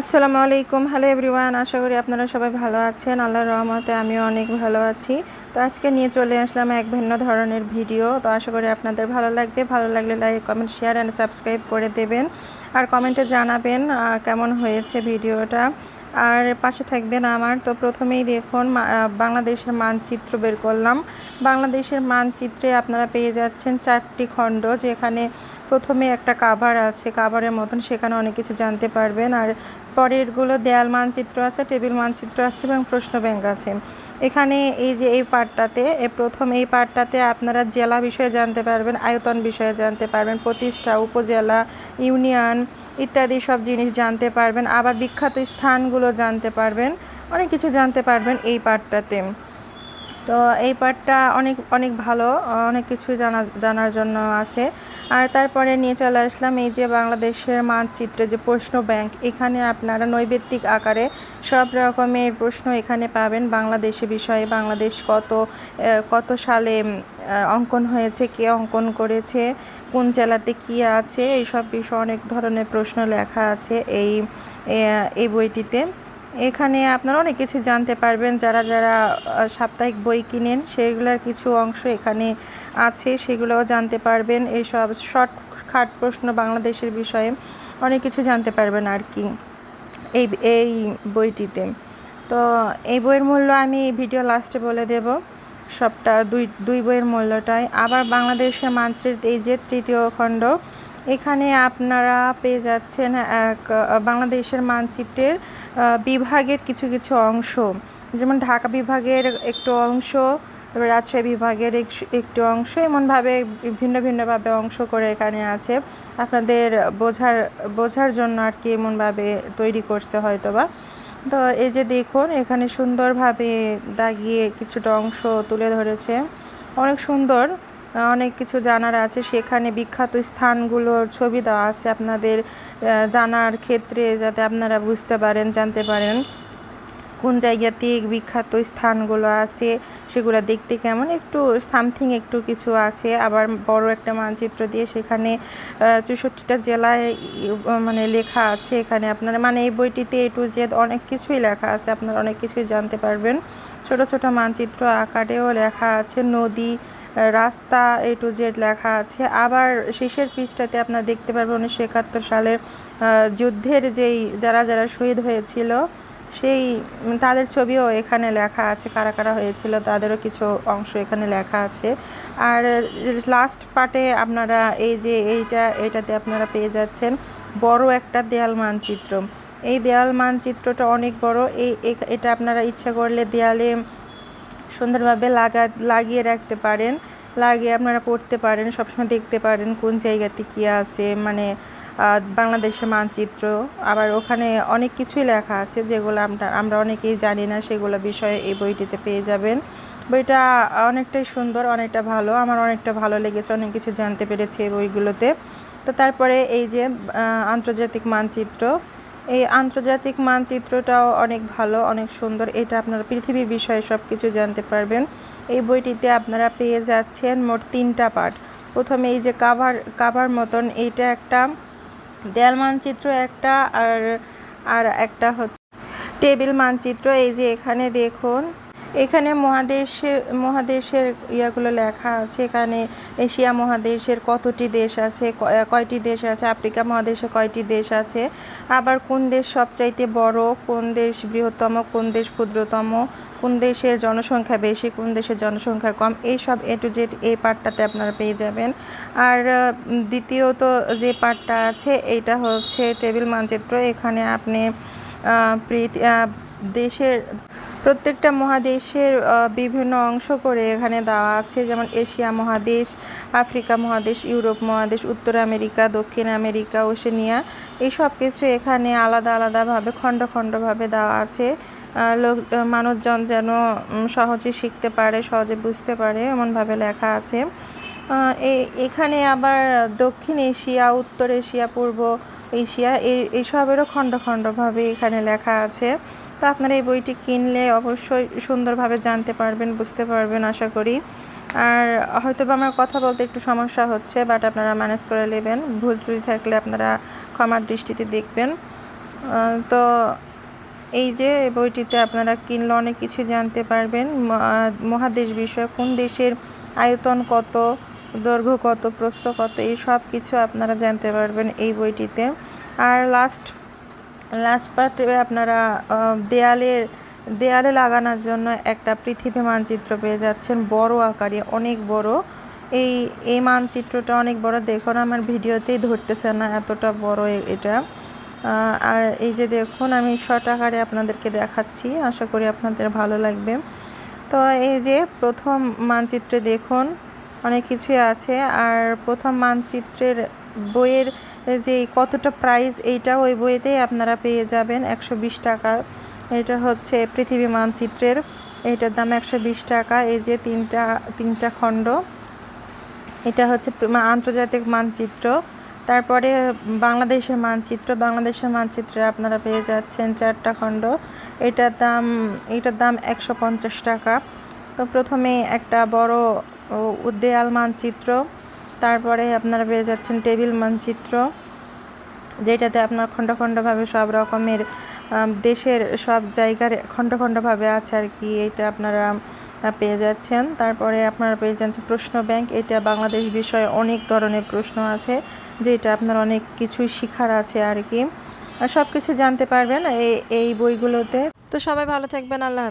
আসসালামু আলাইকুম। Hello everyone আশা করি আপনারা সবাই ভালো আছেন। আল্লাহর রহমতে আমিও অনেক ভালো আছি। তো আজকে নিয়ে চলে আসলাম এক ভিন্ন ধরনের ভিডিও। তো আশা করি আপনাদের ভালো লাগবে। ভালো লাগলে like comment share and subscribe করে দেবেন। আর কমেন্টে জানাবেন কেমন হয়েছে ভিডিওটা। আর পাশে থাকবেন আমার। তো প্রথমেই দেখুন বাংলাদেশের মানচিত্র বের করলাম। বাংলাদেশের মানচিত্রে আপনারা পেয়ে যাচ্ছেন চারটি খণ্ড, যেখানে প্রথমে একটা কাভার আছে কাভারের মতন সেখানে অনেক কিছু জানতে পারবেন। আর পরেরগুলো দেয়াল মানচিত্র আছে, টেবিল মানচিত্র আছে এবং প্রশ্ন ব্যাংক আছে। এখানে এই যে এই পার্টটাতে প্রথম এই পার্টটাতে আপনারা জেলা বিষয়ে জানতে পারবেন, আয়তন বিষয়ে জানতে পারবেন, প্রতিষ্ঠা, উপজেলা, ইউনিয়ন ইত্যাদি সব জিনিস জানতে পারবেন। আবার বিখ্যাত স্থানগুলো জানতে পারবেন, অনেক কিছু জানতে পারবেন এই পার্টটাতে। তো এই পার্টটা অনেক অনেক ভালো, অনেক কিছু জানা, জানার জন্য আছে। আর তারপরে নিয়ে চলে আসলাম এই যে বাংলাদেশের মানচিত্রে যে প্রশ্ন ব্যাংক, এখানে আপনারা নৈবেত্তিক আকারে সব রকমের প্রশ্ন এখানে পাবেন। বাংলাদেশি বিষয়ে বাংলাদেশ কত কত সালে অঙ্কন হয়েছে, কে অঙ্কন করেছে, কোন জেলাতে কি আছে, এইসব বিষয়ে অনেক ধরনের প্রশ্ন লেখা আছে এই এই বইটিতে। এখানে আপনারা অনেক কিছু জানতে পারবেন। যারা যারা সাপ্তাহিক বই কিনেন, সেগুলোর কিছু অংশ এখানে আছে, সেগুলোও জানতে পারবেন। এইসব শর্ট খাট প্রশ্ন বাংলাদেশের বিষয়ে অনেক কিছু জানতে পারবেন আর কি এই এই বইটিতে। তো এই বইয়ের মূল্য আমি ভিডিও লাস্টে বলে দেব। সবটা দুই দুই বইয়ের মূল্যটাই। আবার বাংলাদেশের মানচিত্র এই যে তৃতীয় খণ্ড, এখানে আপনারা পেয়ে যাচ্ছেন এক, বাংলাদেশের মানচিত্রের বিভাগের কিছু কিছু অংশ। যেমন ঢাকা বিভাগের একটু অংশ তারপরে রাজশাহী বিভাগের এক- একটু অংশ এমনভাবে ভিন্ন ভিন্নভাবে অংশ করে এখানে আছে। আপনাদের বোঝার বোঝার জন্য আর কি এমনভাবে তৈরি করছে হয়তোবা। তো এই যে দেখুন, এখানে সুন্দরভাবে দাগিয়ে কিছুটা অংশ তুলে ধরেছে। অনেক সুন্দর, অনেক কিছু জানার আছে। সেখানে বিখ্যাত স্থানগুলোর ছবি দেওয়া আছে আপনাদের জানার ক্ষেত্রে যাতে আপনারা বুঝতে পারেন, জানতে পারেন। কোন জায়গাতে বিখ্যাত স্থানগুলো আছে, সেগুলো দেখতে কেমন? একটু সামথিং একটু কিছু আছে। আবার বড় একটা মানচিত্র দিয়ে সেখানে চৌষট্টিটা জেলায় মানে লেখা আছে এখানে আপনারা মানে এই বইটিতে এ টু জেড অনেক কিছুই লেখা আছে, আপনারা অনেক কিছুই জানতে পারবেন। ছোট ছোট মানচিত্র আকারেও লেখা আছে, নদী রাস্তা এ টু জেড লেখা আছে। আবার শেষের পৃষ্ঠাতে আপনারা দেখতে পারবেন উনিশশো একাত্তর সালের যুদ্ধের যেই, যারা যারা শহীদ হয়েছিল সেই তাদের ছবিও এখানে লেখা আছে, কারা কারা হয়েছিল, তাদেরও কিছু অংশ এখানে লেখা আছে। আর লাস্ট পার্টে আপনারা এই যে এইটা, এটাতে আপনারা পেয়ে যাচ্ছেন বড় একটা দেয়াল মানচিত্র। এই দেয়াল মানচিত্রটা অনেক বড়। এই এটা আপনারা ইচ্ছা করলে দেয়ালে সুন্দরভাবে লাগা, লাগিয়ে রাখতে পারেন। লাগিয়ে আপনারা পড়তে পারেন, সবসময় দেখতে পারেন কোন জায়গাতে কী আছে মানে বাংলাদেশের মানচিত্র, আবার ওখানে অনেক কিছুই লেখা আছে যেগুলো আমরা আমরা অনেকেই জানি না, সেগুলো বিষয়ে এই বইটিতে পেয়ে যাবেন। বইটা অনেকটাই সুন্দর, অনেকটা ভালো, আমার অনেকটা ভালো লেগেছে, অনেক কিছু জানতে পেরেছি এই বইগুলোতে। তো তারপরে এই যে আন্তর্জাতিক মানচিত্র, এই আন্তর্জাতিক মানচিত্রটাও অনেক ভালো, অনেক সুন্দর, এটা আপনারা পৃথিবীর বিষয়ে সব কিছু জানতে পারবেন। এই বইটিতে আপনারা পেয়ে যাচ্ছেন মোট তিনটা পার্ট। প্রথমে এই যে কাভার কাভার মতন, এইটা একটা দেয়াল মানচিত্র একটা আর আর একটা হচ্ছে টেবিল মানচিত্র। এই যে এখানে দেখুন এখানে মহাদেশে, মহাদেশের ইয়াগুলো লেখা আছে। এখানে এশিয়া মহাদেশের কতটি দেশ আছে কয়টি দেশ আছে, আফ্রিকা মহাদেশে কয়টি দেশ আছে, আবার কোন দেশ সবচাইতে বড়, কোন দেশ বৃহত্তম, কোন দেশ ক্ষুদ্রতম, কোন দেশের জনসংখ্যা বেশি, কোন দেশের জনসংখ্যা কম, এই সব এ টু জেড এই পার্টটাতে আপনারা পেয়ে যাবেন। আর দ্বিতীয়ত যে পার্টটা আছে, এইটা হচ্ছে টেবিল মানচিত্র। এখানে আপনি দেশের প্রত্যেকটা মহাদেশের বিভিন্ন অংশ করে এখানে দেওয়া আছে, যেমন এশিয়া মহাদেশ, আফ্রিকা মহাদেশ, ইউরোপ মহাদেশ, উত্তর আমেরিকা, দক্ষিণ আমেরিকা, ওশেনিয়া, এই সব কিছু এখানে আলাদা আলাদাভাবে, খণ্ড খণ্ডভাবে দেওয়া আছে। লোক মানুষজন যেন সহজে শিখতে পারে, সহজে বুঝতে পারে, এমনভাবে লেখা আছে। এখানে আবার দক্ষিণ এশিয়া, উত্তর এশিয়া, পূর্ব এশিয়া এই এইসবেরও খণ্ড খণ্ডভাবে এখানে লেখা আছে। তো আপনারা এই বইটি কিনলে অবশ্যই সুন্দরভাবে জানতে পারবেন, বুঝতে পারবেন, আশা করি। আর হয়তো বা আমার কথা বলতে একটু সমস্যা হচ্ছে বাট আপনারা ম্যানেজ করে নেবেন। ভুল ত্রুটি থাকলে আপনারা ক্ষমার দৃষ্টিতে দেখবেন। তো এই যে বইটিতে আপনারা কিনলে অনেক কিছু জানতে পারবেন। মহাদেশ বিষয়ে কোন দেশের আয়তন কত, দৈর্ঘ্য কত, প্রস্থ কত, এই সব কিছু আপনারা জানতে পারবেন এই বইটিতে। আর লাস্ট লাস্ট পার্টে আপনারা আহ, দেয়ালে দেয়ালে লাগানোর জন্য একটা পৃথিবী মানচিত্র পেয়ে যাচ্ছেন বড় আকারে অনেক বড়। এই এই মানচিত্রটা অনেক বড় দেখুন আমার ভিডিওতেই ধরতেছে না এতটা বড় এটা। আর এই যে দেখুন আমি শর্ট আকারে আপনাদেরকে দেখাচ্ছি আশা করি আপনাদের ভালো লাগবে। তো এই যে প্রথম মানচিত্রে দেখুন অনেক কিছুই আছে আর প্রথম মানচিত্রের বইয়ের যে কতটা প্রাইস এইটা ওই বইতেই আপনারা পেয়ে যাবেন একশো বিশ টাকা। এটা হচ্ছে পৃথিবী মানচিত্রের, এটার দাম একশো বিশ টাকা, এই যে তিনটা তিনটা খণ্ড। এটা হচ্ছে আন্তর্জাতিক মানচিত্র। তারপরে বাংলাদেশের মানচিত্র, বাংলাদেশের মানচিত্রে আপনারা পেয়ে যাচ্ছেন চারটা খণ্ড। এটার দাম এটার দাম একশো পঞ্চাশ টাকা। তো প্রথমে একটা বড় উদ্দেয়াল মানচিত্র। তারপরে আপনারা পেয়ে যাচ্ছেন টেবিল মানচিত্র, যেটাতে আপনার খণ্ড খণ্ডভাবে সব রকমের দেশের সব জায়গার খণ্ড খণ্ডভাবে আছে আর কি এটা আপনারা পেয়ে যাচ্ছেন। তারপরে আপনারা পেয়ে যাচ্ছেন প্রশ্ন ব্যাংক, এটা বাংলাদেশ বিষয়ে অনেক ধরনের প্রশ্ন আছে, যেটা আপনার অনেক কিছুই শেখার আছে আর কি। সব কিছু জানতে পারবেন এই এই বইগুলোতে। তো সবাই ভালো থাকবেন, আল্লাহ।